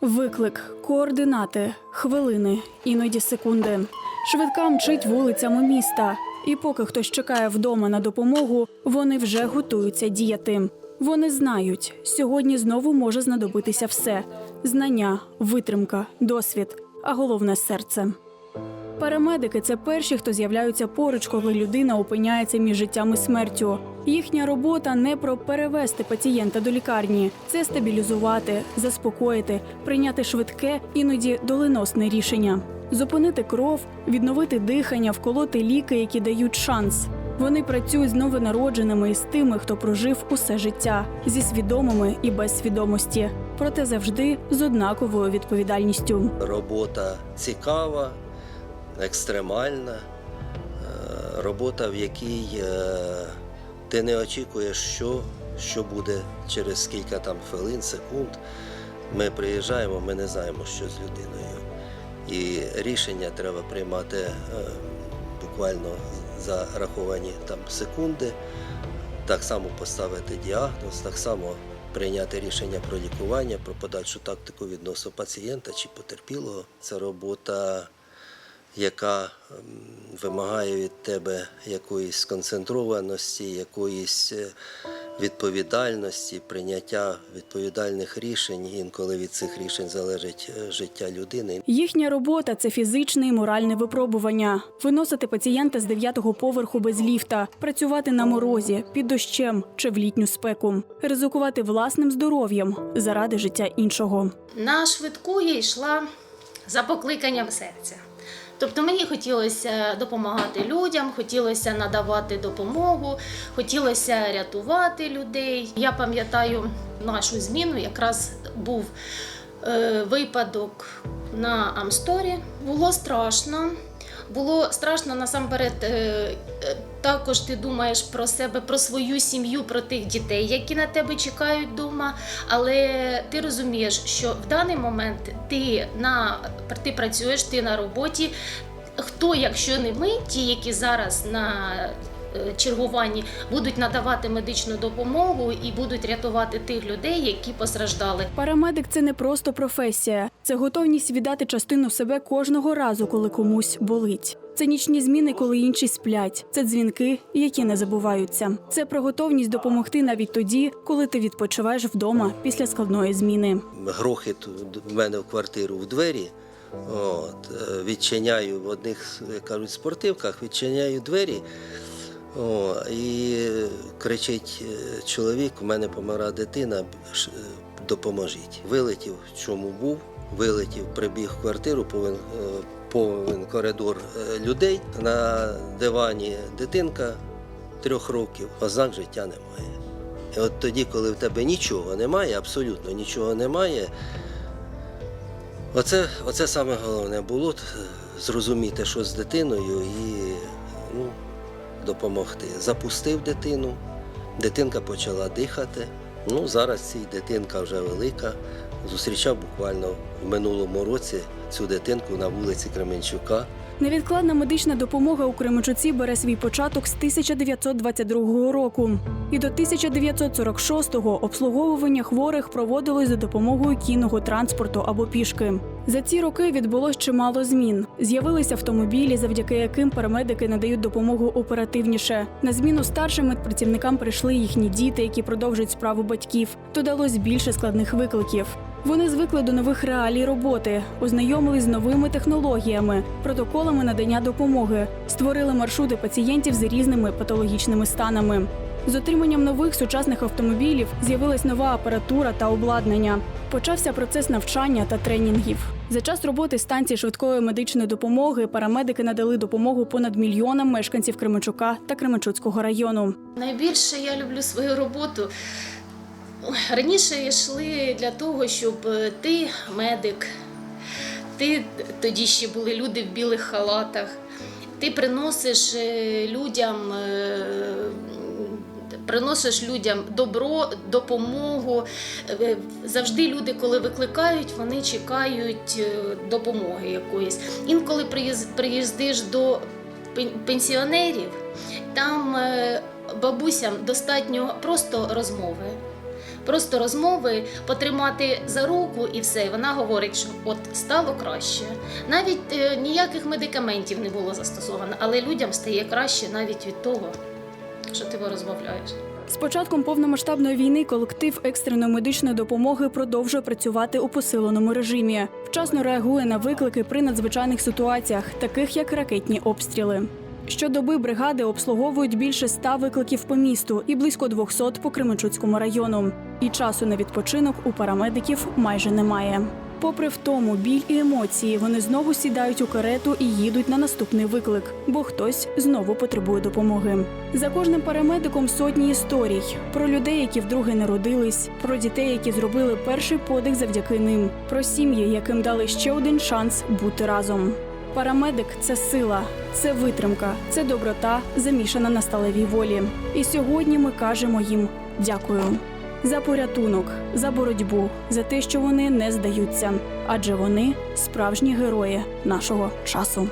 Виклик, координати, хвилини, іноді секунди. Швидка мчить вулицями міста. І поки хтось чекає вдома на допомогу, вони вже готуються діяти. Вони знають, сьогодні знову може знадобитися все: знання, витримка, досвід, а головне серце. Парамедики це перші, хто з'являються поруч, коли людина опиняється між життям і смертю. Їхня робота не про перевести пацієнта до лікарні, це стабілізувати, заспокоїти, прийняти швидке, іноді доленосне рішення, зупинити кров, відновити дихання, вколоти ліки, які дають шанс. Вони працюють з новонародженими і з тими, хто прожив усе життя, зі свідомими і без свідомості, проте завжди з однаковою відповідальністю. Робота цікава, екстремальна, е, робота, в якій е, ти не очікуєш, що, що буде через кілька там хвилин, секунд. Ми приїжджаємо, ми не знаємо, що з людиною. І рішення треба приймати е, буквально за раховані там секунди, так само поставити діагноз, так само прийняти рішення про лікування, про подальшу тактику відносно пацієнта чи потерпілого. Це робота, яка вимагає від тебе якоїсь сконцентрованості, якоїсь е, відповідальності, прийняття відповідальних рішень. Інколи від цих рішень залежить е, життя людини. Їхня робота це фізичне і моральне випробування. Виносити пацієнта з дев'ятого поверху без ліфта, працювати на морозі, під дощем чи в літню спеку, ризикувати власним здоров'ям заради життя іншого. На швидку я йшла за покликанням серця. Тобто мені хотілося допомагати людям, хотілося надавати допомогу, хотілося рятувати людей. Я пам'ятаю нашу зміну, якраз був е, випадок на Амсторі. Було страшно. Було страшно насамперед. е, е, Також ти думаєш про себе, про свою сім'ю, про тих дітей, які на тебе чекають вдома. Але ти розумієш, що в даний момент ти на ти працюєш, ти на роботі. Хто, якщо не ми, ті, які зараз на чергуванні будуть надавати медичну допомогу і будуть рятувати тих людей, які постраждали. Парамедик це не просто професія, це готовність віддати частину себе кожного разу, коли комусь болить. Це нічні зміни, коли інші сплять. Це дзвінки, які не забуваються. Це про готовність допомогти навіть тоді, коли ти відпочиваєш вдома після складної зміни. грохіт в мене в квартиру в двері. От, е, відчиняю в одних, кажуть, спортивках, відчиняю двері. О, і кричить е, чоловік, у мене помира дитина, е, допоможіть. Вилетів, в чому був, вилетів, прибіг в квартиру, повен, е, повен коридор людей. На дивані дитинка трьох років, ознак життя немає. І от тоді, коли в тебе нічого немає, абсолютно нічого немає, оце, оце саме головне було зрозуміти, що з дитиною, і допомогти. Запустив дитину, дитинка почала дихати. Ну, зараз ця дитинка вже велика. Зустрічав буквально в минулому році цю дитинку на вулиці Кременчука. Невідкладна медична допомога у Кременчуці бере свій початок з 1922 року. І до 1946-го обслуговування хворих проводилось за допомогою кінного транспорту або пішки. За ці роки відбулось чимало змін. З'явились автомобілі, завдяки яким парамедики надають допомогу оперативніше. На зміну старшим медпрацівникам прийшли їхні діти, які продовжують справу батьків. Додалось більше складних викликів. Вони звикли до нових реалій роботи, ознайомились з новими технологіями, протоколами надання допомоги, створили маршрути пацієнтів з різними патологічними станами. З отриманням нових сучасних автомобілів з'явилась нова апаратура та обладнання. Почався процес навчання та тренінгів. За час роботи станції швидкої медичної допомоги парамедики надали допомогу понад мільйонам мешканців Кременчука та Кременчуцького району. Найбільше я люблю свою роботу. Раніше йшли для того, щоб е, ти медик, ти тоді ще були люди в білих халатах. Ти приносиш е, людям, е, приносиш людям добро, допомогу. Е, Завжди люди, коли викликають, вони чекають е, допомоги якоїсь. Інколи приїз- приїздиш до пенсіонерів, там е, бабусям достатньо просто розмови. Просто розмови, потримати за руку і все. Вона говорить, що от стало краще. Навіть е, ніяких медикаментів не було застосовано, але людям стає краще навіть від того, що ти розмовляєш. З початком повномасштабної війни колектив екстреної медичної допомоги продовжує працювати у посиленому режимі. Вчасно реагує на виклики при надзвичайних ситуаціях, таких як ракетні обстріли. Щодоби бригади обслуговують більше ста викликів по місту і близько 200 по Кременчуцькому району. І часу на відпочинок у парамедиків майже немає. Попри втому, біль і емоції, вони знову сідають у карету і їдуть на наступний виклик, бо хтось знову потребує допомоги. За кожним парамедиком сотні історій про людей, які вдруге народились, про дітей, які зробили перший подих завдяки ним, про сім'ї, яким дали ще один шанс бути разом. Парамедик це сила, це витримка, це доброта, замішана на сталевій волі. І сьогодні ми кажемо їм дякую за порятунок, за боротьбу, за те, що вони не здаються, адже вони справжні герої нашого часу.